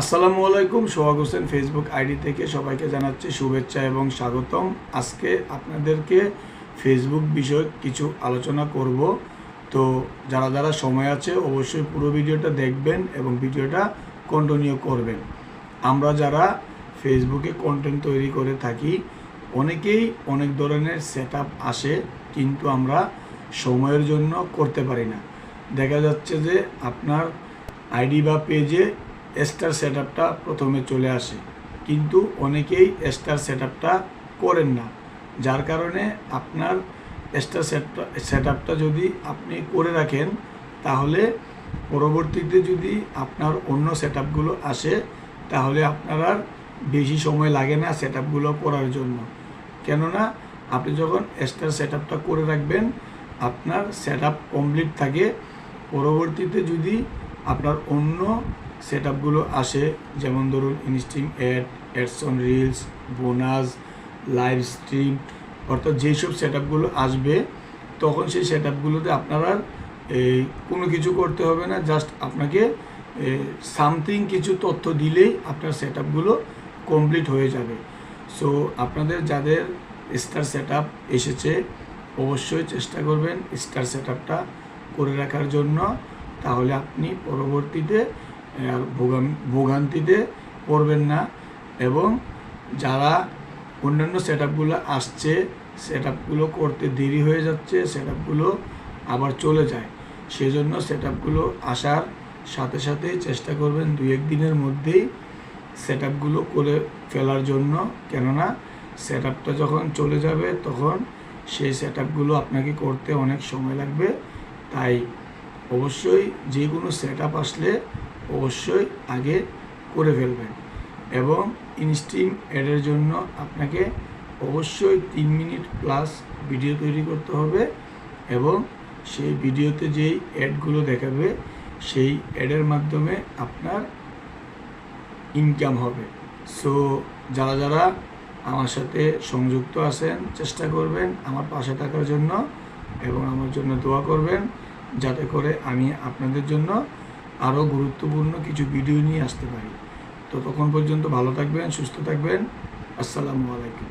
আসসালামু আলাইকুম, সোহাগ Hossain Facebook ID থেকে সবাইকে জানাচ্ছি শুভেচ্ছা এবং স্বাগতম। আজকে আপনাদেরকে ফেসবুক বিষয়ক কিছু আলোচনা করব। তো যারা যারা সময় আছে, অবশ্যই পুরো ভিডিওটা দেখবেন এবং ভিডিওটা কন্টিনিউ করবেন। আমরা যারা ফেসবুকে কন্টেন্ট তৈরি করে থাকি, অনেকেই অনেক ধরনের সেট আসে, কিন্তু আমরা সময়ের জন্য করতে পারি না। দেখা যাচ্ছে যে আপনার আইডি বা পেজে স্টার সেট প্রথমে চলে আসে। কিন্তু অনেকেই স্টার সেট করেন না। যার কারণে আপনার স্টার সেট সেট যদি আপনি করে রাখেন, তাহলে পরবর্তীতে যদি আপনার অন্য সেট আসে, তাহলে আপনার আর বেশি সময় লাগে না সেট করার জন্য। কেননা, আপনি যখন স্টার সেট করে রাখবেন, আপনার সেট কমপ্লিট থাকে। পরবর্তীতে যদি আপনার অন্য সেট আসে, যেমন ধরুন instream ad ads on reels bonus live stream অর্থাৎ যেসব সেট আসবে, তখন সেই সেট আপগুলোতে আপনার এই কোনো কিছু করতে হবে না, জাস্ট আপনাকে সামথিং কিছু তথ্য দিলেই আপনার সেট আপগুলো কমপ্লিট হয়ে যাবে। সো, আপনাদের যাদের স্টার সেট এসেছে, অবশ্যই চেষ্টা করবেন স্টার সেট করে রাখার জন্য। তাহলে আপনি পরবর্তীতে ভোগান্তিতে পড়বেন না এবং যারা অন্যান্য সেট আসছে সেট করতে দেরি হয়ে যাচ্ছে সেট আবার চলে যায়। সেজন্য সেট আসার সাথে সাথে চেষ্টা করবেন দুই এক দিনের মধ্যেই সেট করে ফেলার জন্য। কেননা সেট যখন চলে যাবে, তখন সেই সেট আপনাকে করতে অনেক সময় লাগবে। তাই অবশ্যই যে কোনো সেট আপ আসলে অবশ্যই আগে করে ফেলবেন। এবং ইনস্ট্রিম অ্যাডের জন্য আপনাকে অবশ্যই তিন মিনিট প্লাস ভিডিও তৈরি করতে হবে এবং সেই ভিডিওতে যেই অ্যাডগুলো দেখাবে, সেই অ্যাডের মাধ্যমে আপনার ইনকাম হবে। সো যারা যারা আমার সাথে সংযুক্ত আছেন, চেষ্টা করবেন আমার পাশে থাকার জন্য এবং আমার জন্য দোয়া করবেন। যাতে করে আমি আপনাদের জন্য আরও গুরুত্বপূর্ণ কিছু ভিডিও নিয়ে আসতে পারি। তো তখন পর্যন্ত ভালো থাকবেন, সুস্থ থাকবেন। আসসালামু আলাইকুম।